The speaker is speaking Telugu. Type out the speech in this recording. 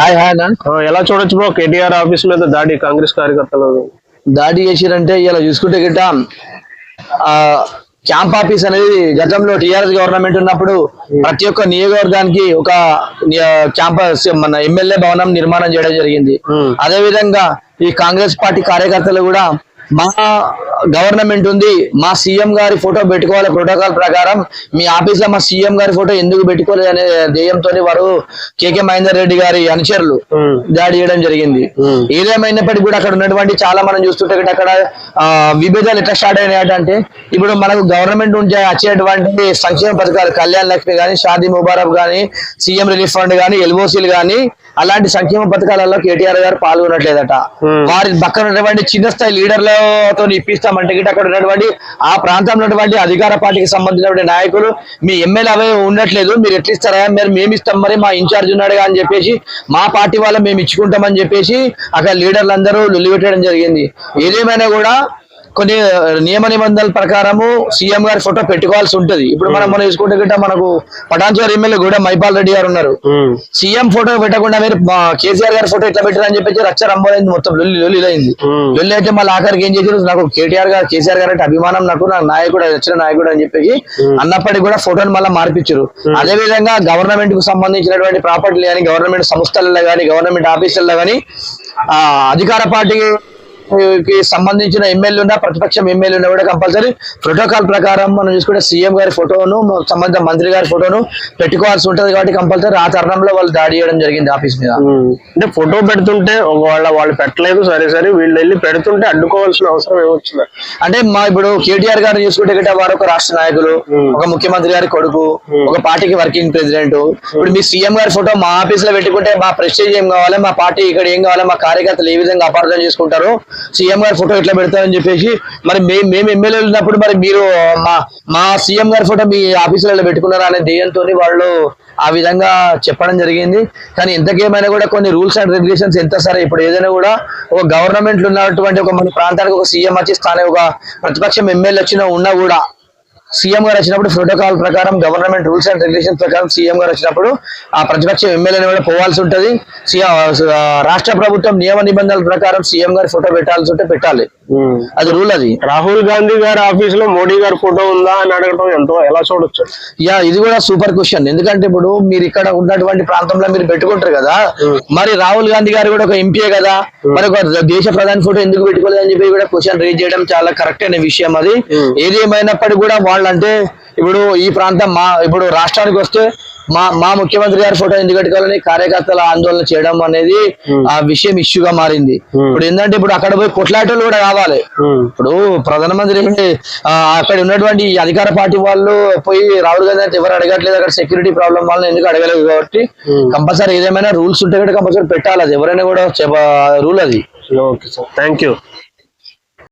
హాయ్ హాయ్ అన్న. ఎలా చూడొచ్చు బ్రో కేటీఆర్ ఆఫీస్ మీద దాడి కాంగ్రెస్ కార్యకర్తలు? దాడి చేసిరంటే ఇలా చూసుకుంటే గిట్ట క్యాంప్ ఆఫీస్ అనేది గతంలో టిఆర్ఎస్ గవర్నమెంట్ ఉన్నప్పుడు ప్రతి ఒక్క నియోజకవర్గానికి ఒక క్యాంపస్ మన ఎమ్మెల్యే భవనం నిర్మాణం చేయడం జరిగింది. అదే విధంగా ఈ కాంగ్రెస్ పార్టీ కార్యకర్తలు కూడా మా గవర్నమెంట్ ఉంది మా సీఎం గారి ఫోటో పెట్టుకోవాలి ప్రోటోకాల్ ప్రకారం మీ ఆఫీస్లో మా సీఎం గారి ఫోటో ఎందుకు పెట్టుకోలేదు అనే ధ్యేయంతో వారు కేకే మహేందర్ రెడ్డి గారి అనుచరులు. దాడి చేయడం జరిగింది. ఏదేమైనప్పటికీ కూడా అక్కడ ఉన్నటువంటి చాలా మనం చూస్తుంటే అక్కడ విభేదాలు ఎట్లా స్టార్ట్ అయినాయి అంటే ఇప్పుడు మనకు గవర్నమెంట్ నుంచి వచ్చేటువంటి సంక్షేమ పథకాలు కళ్యాణ్ లక్ష్మి కానీ షాదీ ముబారక్ కానీ సీఎం రిలీఫ్ ఫండ్ కానీ ఎల్ఓసీలు కానీ అలాంటి సంక్షేమ పథకాలలో కేటీఆర్ గారు పాల్గొనట్లేదట. వారి పక్కన ఉన్నటువంటి చిన్న స్థాయి లీడర్లతో ఇప్పిస్తామంటే గిట్ట అక్కడ ఉన్నటువంటి ఆ ప్రాంతంలో ఉన్నటువంటి అధికార పార్టీకి సంబంధించినటువంటి నాయకులు మీ ఎమ్మెల్యే అవే ఉండట్లేదు మీరు ఎట్లా ఇస్తారా మరి మేము ఇస్తాం మరి మా ఇన్ఛార్జ్ ఉన్నాడుగా అని చెప్పేసి మా పార్టీ వాళ్ళ మేము ఇచ్చుకుంటామని చెప్పేసి అక్కడ లీడర్లు అందరూ పెట్టడం జరిగింది ఏదేమైనా కూడా కొన్ని నియమ నిబంధనల ప్రకారము సీఎం గారి ఫోటో పెట్టుకోవాల్సి ఉంటది. ఇప్పుడు మనం మనం చూసుకుంటే గిట్ట మనకు పటాన్చోర్ ఎమ్మెల్యే కూడా మైపాల్ రెడ్డి గారు ఉన్నారు. సీఎం ఫోటో పెట్టకుండా మీరు కేసీఆర్ గారి ఫోటో ఎట్లా పెట్టారని చెప్పేసి రచ్చ రంబోలైంది మొత్తం లొల్లి లొల్లి అయింది లొల్లి అయితే మళ్ళీ ఆఖరికి ఏం చేశారు? నాకు కేటీఆర్ గారు కేసీఆర్ గారు అంటే అభిమానం నాకు నా నాయకుడు వచ్చిన నాయకుడు అని చెప్పేసి అన్నప్పటికీ కూడా ఫోటోని మళ్ళీ మార్పించారు అదే విధంగా గవర్నమెంట్కు సంబంధించినటువంటి ప్రాపర్టీ కానీ గవర్నమెంట్ సంస్థలలో కానీ గవర్నమెంట్ ఆఫీసుల్లో కానీ ఆ అధికార పార్టీ కి సంబంధించిన ఎమ్మెల్యే ఉన్నా ప్రతిపక్షం ఎమ్మెల్యే ఉన్నా కూడా కంపల్సరీ ప్రోటోకాల్ ప్రకారం మనం చూసుకుంటే సీఎం గారి ఫోటోను సంబంధిత మంత్రి గారి ఫోటోను పెట్టుకోవాల్సి ఉంటది కాబట్టి కంపల్సరీ ఆ తరుణంలో వాళ్ళు దాడి చేయడం జరిగింది ఆఫీస్ మీద. అంటే ఫోటో పెడుతుంటే ఒకవేళ వాళ్ళు పెట్టలేదు సరే సరే వీళ్ళు వెళ్ళి పెడుతుంటే అడ్డుకోవాల్సిన అవసరం ఏమొచ్చింది అంటే మా ఇప్పుడు కేటీఆర్ గారు చూసుకుంటే గిట్ట వారు ఒక రాష్ట్ర నాయకులు ఒక ముఖ్యమంత్రి గారి కొడుకు ఒక పార్టీకి వర్కింగ్ ప్రెసిడెంట్. ఇప్పుడు మీ సీఎం గారి ఫోటో మా ఆఫీస్లో పెట్టుకుంటే మా ప్రెస్టేజ్ ఏం కావాలి మా పార్టీ ఇక్కడ ఏం కావాలి మా కార్యకర్తలు ఏ విధంగా అపార్థం చేసుకుంటారు సీఎం గారి ఫోటో ఎట్లా పెడతారని చెప్పేసి మరి మేము మేము ఎమ్మెల్యేలు ఉన్నప్పుడు మరి మీరు మా మా సీఎం గారి ఫోటో మీ ఆఫీసులలో పెట్టుకున్నారా అనే ధ్యేయంతో వాళ్ళు ఆ విధంగా చెప్పడం జరిగింది. కానీ ఎంతకేమైనా కూడా కొన్ని రూల్స్ అండ్ రెగ్యులేషన్స్ ఎంత సరే ఇప్పుడు ఏదైనా కూడా ఒక గవర్నమెంట్ ఉన్నటువంటి ఒక మన ప్రాంతానికి ఒక సీఎం వచ్చి స్థానం ఒక ప్రతిపక్షం ఎమ్మెల్యే వచ్చినా ఉన్నా కూడా సీఎం గారు వచ్చినప్పుడు ప్రోటోకాల్ ప్రకారం గవర్నమెంట్ రూల్స్ అండ్ రెగ్యులేషన్ ప్రకారం సీఎం గారు వచ్చినప్పుడు ఆ ప్రతిపక్షం ఎమ్మెల్యేని కూడా పోవాల్సి ఉంటుంది. రాష్ట్ర ప్రభుత్వం నియమ నిబంధనల ప్రకారం సీఎం గారి ఫోటో పెట్టాల్సి ఉంటే పెట్టాలి. అది రూల్ అది. రాహుల్ గాంధీ గారి ఆఫీస్లో మోడీ గారి ఫోటో ఉందా అని అడగటం ఎంతో ఎలా చూడొచ్చు? యా ఇది కూడా సూపర్ క్వశ్చన్. ఎందుకంటే ఇప్పుడు మీరు ఇక్కడ ఉన్నటువంటి ప్రాంతంలో మీరు పెట్టుకుంటారు కదా మరి రాహుల్ గాంధీ గారు కూడా ఒక ఎంపీఏ కదా మరి ఒక దేశ ప్రధాని ఫోటో ఎందుకు పెట్టుకోలేదు అని చెప్పి కూడా క్వశ్చన్ రేజ్ చేయడం చాలా కరెక్ట్ అయిన విషయం అది. ఏది ఏమైనప్పటికీ కూడా వాళ్ళంటే ఇప్పుడు ఈ ప్రాంతం మా ఇప్పుడు రాష్ట్రానికి వస్తే మా మా ముఖ్యమంత్రి గారి ఫోటో ఎందుకు పెట్టుకోవాలని కార్యకర్తల ఆందోళన చేయడం అనేది ఆ విషయం ఇష్యూగా మారింది. ఇప్పుడు ఏంటంటే ఇప్పుడు అక్కడ పోయి కొట్లాటలు కూడా కావాలి. ఉమ్, ఇప్పుడు ప్రధానమంత్రి అక్కడ ఉన్నటువంటి అధికార పార్టీ వాళ్ళు పోయి రాహుల్ గాంధీ అంటే ఎవరు అడగట్లేదు అక్కడ సెక్యూరిటీ ప్రాబ్లం వల్ల ఎందుకు అడగలేదు కాబట్టి కంపల్సరీ ఏదేమైనా రూల్స్ ఉంటే కూడా కంపల్సరీ పెట్టాలి. అది ఎవరైనా కూడా రూల్ అది. Okay sir thank you